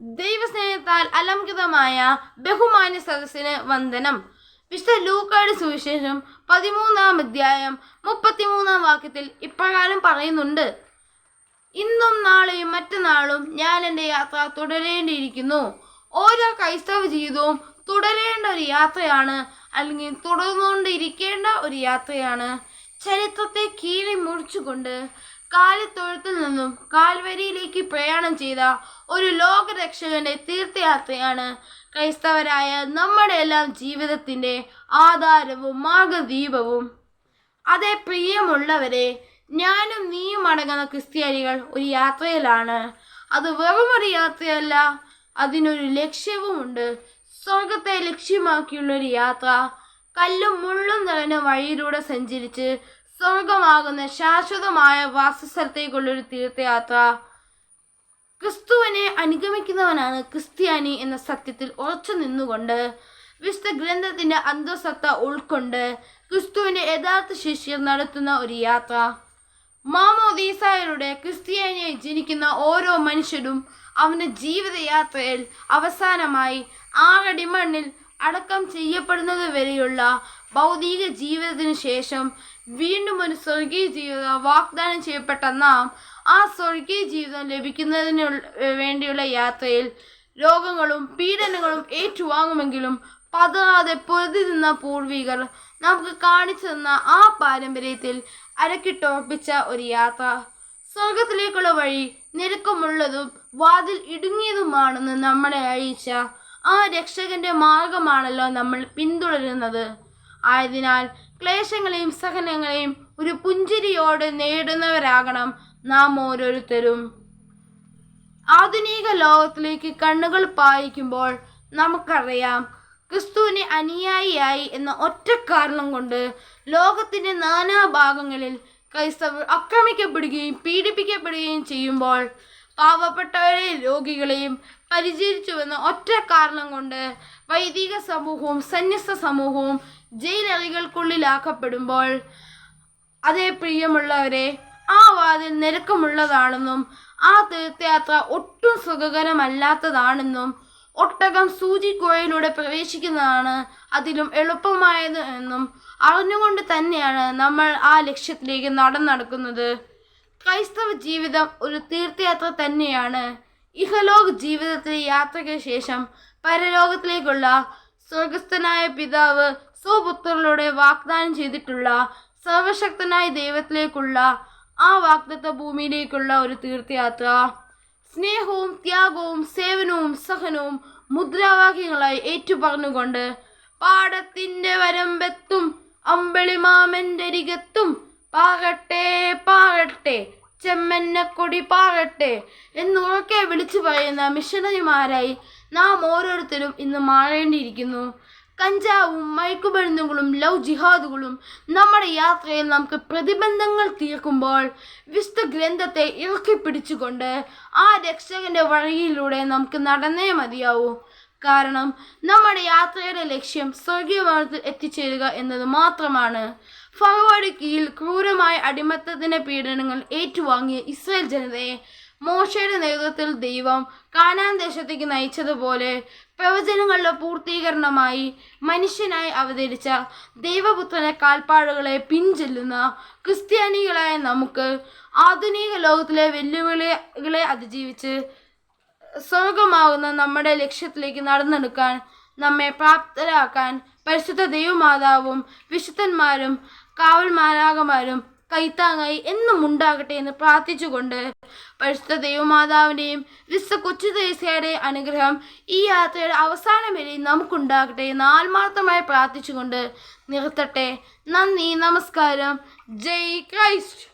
ദൈവസ്നേഹത്താൽ അലംകൃതമായ ബഹുമാന്യ സദസ്സിന് വന്ദനം. വിശുദ്ധ ലൂക്കയുടെ സുവിശേഷം പതിമൂന്നാം അധ്യായം മുപ്പത്തിമൂന്നാം വാക്യത്തിൽ ഇപ്രകാരം പറയുന്നുണ്ട്. ഇന്നും നാളെയും മറ്റന്നാളും ഞാൻ എന്റെ യാത്ര തുടരേണ്ടിയിരിക്കുന്നു. ഓരോ ക്രൈസ്തവ ജീവിതവും തുടരേണ്ട ഒരു യാത്രയാണ് അല്ലെങ്കിൽ തുടർന്നുകൊണ്ടിരിക്കേണ്ട ഒരു യാത്രയാണ്. ചരിത്രത്തെ കീറി മുറിച്ചുകൊണ്ട് കാലിത്തൊഴുത്തിൽ നിന്നും കാൽവരിയിലേക്ക് പ്രയാണം ചെയ്ത ഒരു ലോകരക്ഷകന്റെ തീർത്ഥയാത്രയാണ് ക്രൈസ്തവരായ നമ്മുടെ എല്ലാം ജീവിതത്തിന്റെ ആധാരവും മാർഗദീപവും. അതേ പ്രിയമുള്ളവരെ ഞാനും നീയും അടങ്ങുന്ന ക്രിസ്ത്യാനികൾ ഒരു യാത്രയിലാണ്. അത് വെറുമൊരു യാത്രയല്ല അതിനൊരു ലക്ഷ്യവുമുണ്ട്. സ്വർഗത്തെ ലക്ഷ്യമാക്കിയുള്ളൊരു യാത്ര. കല്ലും മുള്ളും നിറഞ്ഞ വഴിയിലൂടെ സഞ്ചരിച്ച് സ്വർഗമാകുന്ന ശാശ്വതമായ വാസസ്ഥലത്തേക്കുള്ളൊരു തീർത്ഥയാത്ര. ക്രിസ്തുവിനെ അനുഗമിക്കുന്നവനാണ് ക്രിസ്ത്യാനി എന്ന സത്യത്തിൽ ഉറച്ചു നിന്നുകൊണ്ട് വിശുദ്ധ ഗ്രന്ഥത്തിന്റെ അന്തസത്ത ഉൾക്കൊണ്ട് ക്രിസ്തുവിന്റെ യഥാർത്ഥ ശിഷ്യർ നടത്തുന്ന ഒരു യാത്ര. മാമോദീസായരുടെ ക്രിസ്ത്യാനിയെ ജനിക്കുന്ന ഓരോ മനുഷ്യരും അവന്റെ ജീവിതയാത്രയിൽ അവസാനമായി ആറടി മണ്ണിൽ അടക്കം ചെയ്യപ്പെടുന്നത് വരെയുള്ള ഭൗതിക ജീവിതത്തിനു ശേഷം വീണ്ടും ഒരു സ്വർഗീയ ജീവിതം വാഗ്ദാനം ചെയ്യപ്പെട്ട നാം ആ സ്വർഗീയ ജീവിതം ലഭിക്കുന്നതിന് വേണ്ടിയുള്ള യാത്രയിൽ രോഗങ്ങളും പീഡനങ്ങളും ഏറ്റുവാങ്ങുമെങ്കിലും പതറാതെ പൊരുതി നിന്ന പൂർവികർ നമുക്ക് കാണിച്ചു തന്ന ആ പാരമ്പര്യത്തിൽ അരക്കിട്ടുറപ്പിച്ച ഒരു യാത്ര. സ്വർഗത്തിലേക്കുള്ള വഴി നിരക്കമുള്ളതും വാതിൽ ഇടുങ്ങിയതുമാണെന്ന് നമ്മളെ അറിയിച്ച ആ രക്ഷകന്റെ മാർഗമാണല്ലോ നമ്മൾ പിന്തുടരുന്നത്. ആയതിനാൽ ക്ലേശങ്ങളെയും സഹനങ്ങളെയും ഒരു പുഞ്ചിരിയോടെ നേടുന്നവരാകണം നാം ഓരോരുത്തരും. ആധുനിക ലോകത്തിലേക്ക് കണ്ണുകൾ പായിക്കുമ്പോൾ നമുക്കറിയാം ക്രിസ്തുവിനെ അനുയായിയായി എന്ന ഒറ്റ കാരണം കൊണ്ട് ലോകത്തിന്റെ നാനാഭാഗങ്ങളിൽ ക്രൈസ്തവർ ആക്രമിക്കപ്പെടുകയും പീഡിപ്പിക്കപ്പെടുകയും ചെയ്യുമ്പോൾ പാവപ്പെട്ടവരെയും രോഗികളെയും പരിചരിച്ചുവെന്ന ഒറ്റ കാരണം കൊണ്ട് വൈദിക സമൂഹവും സന്യസ്ത സമൂഹവും ജയിലറികൾക്കുള്ളിലാക്കപ്പെടുമ്പോൾ അതേ പ്രിയമുള്ളവരെ ആ വാതിൽ നിരക്കമുള്ളതാണെന്നും ആ തീർത്ഥയാത്ര ഒട്ടും സുഖകരമല്ലാത്തതാണെന്നും ഒട്ടകം സൂചിക്കുഴയിലൂടെ പ്രവേശിക്കുന്നതാണ് അതിലും എളുപ്പമായത് എന്നും അറിഞ്ഞുകൊണ്ട് തന്നെയാണ് നമ്മൾ ആ ലക്ഷ്യത്തിലേക്ക് നടന്നടക്കുന്നത്. ക്രൈസ്തവ ജീവിതം ഒരു തീർത്ഥയാത്ര തന്നെയാണ്. ഇഹലോക ജീവിതത്തിലെ യാത്രയ്ക്ക് ശേഷം പരലോകത്തിലേക്കുള്ള സ്വർഗസ്ഥനായ പിതാവ് സ്വപുത്രരിലൂടെ വാഗ്ദാനം ചെയ്തിട്ടുള്ള സർവശക്തനായ ദൈവത്തിലേക്കുള്ള ആ വാഗ്ദത്ത ഭൂമിയിലേക്കുള്ള ഒരു തീർത്ഥയാത്ര. സ്നേഹവും ത്യാഗവും സേവനവും സഹനവും മുദ്രാവാക്യങ്ങളായി ഏറ്റുപറഞ്ഞുകൊണ്ട് പാടത്തിന്റെ വരമ്പെത്തും അമ്പളിമാമന്റെ അരികത്തും പാകട്ടെ പാകട്ടെ ചെമ്മന്നക്കൊടി പാകട്ടെ എന്നൊക്കെ വിളിച്ചു പറയുന്ന മിഷണറിമാരായി നാം ഓരോരുത്തരും ഇന്ന് മാറേണ്ടിയിരിക്കുന്നു. കഞ്ചാവും മയക്കുമരുന്നുകളും ലവ് ജിഹാദുകളും നമ്മുടെ യാത്രയിൽ നമുക്ക് പ്രതിബന്ധങ്ങൾ തീർക്കുമ്പോൾ വിശുദ്ധ ഗ്രന്ഥത്തെ ഇറക്കി പിടിച്ചുകൊണ്ട് ആ രക്ഷകന്റെ വഴിയിലൂടെ നമുക്ക് നടന്നേ മതിയാവൂ. കാരണം നമ്മുടെ യാത്രയുടെ ലക്ഷ്യം സ്വർഗീയഭവനത്തിൽ എത്തിച്ചേരുക എന്നത് മാത്രമാണ്. ഫറവോയുടെ കീഴിൽ ക്രൂരമായ അടിമത്തത്തിന്റെ പീഡനങ്ങൾ ഏറ്റുവാങ്ങിയ ഇസ്രായേൽ ജനതയെ മോശയുടെ നേതൃത്വത്തിൽ ദൈവം കാനാൻ ദേശത്തേക്ക് നയിച്ചതുപോലെ പ്രവചനങ്ങളുടെ പൂർത്തീകരണമായി മനുഷ്യനായി അവതരിച്ച ദൈവപുത്രനെ കാൽപ്പാടുകളെ പിൻചെല്ലുന്ന ക്രിസ്ത്യാനികളായ നമുക്ക് ആധുനിക ലോകത്തിലെ വെല്ലുവിളികളെ അതിജീവിച്ച് സ്വർഗമാകുന്ന നമ്മുടെ ലക്ഷ്യത്തിലേക്ക് നടന്നെടുക്കാൻ നമ്മെ പ്രാപ്തരാക്കാൻ പരിശുദ്ധ ദൈവമാതാവും വിശുദ്ധന്മാരും കാവൽമാരാകമാരും കൈത്താങ്ങായി എന്നും ഉണ്ടാകട്ടെ എന്ന് പ്രാർത്ഥിച്ചുകൊണ്ട് പരിശുദ്ധ ദൈവമാതാവിന്റെയും വിശുദ്ധ കൊച്ചു ദേശയുടെയും അനുഗ്രഹം ഈ യാത്രയുടെ അവസാനം വരെ നമുക്കുണ്ടാകട്ടെ എന്ന് ആത്മാർത്ഥമായി പ്രാർത്ഥിച്ചുകൊണ്ട് നിർത്തട്ടെ. നന്ദി നമസ്കാരം. ജയ് ക്രൈസ്റ്റ്.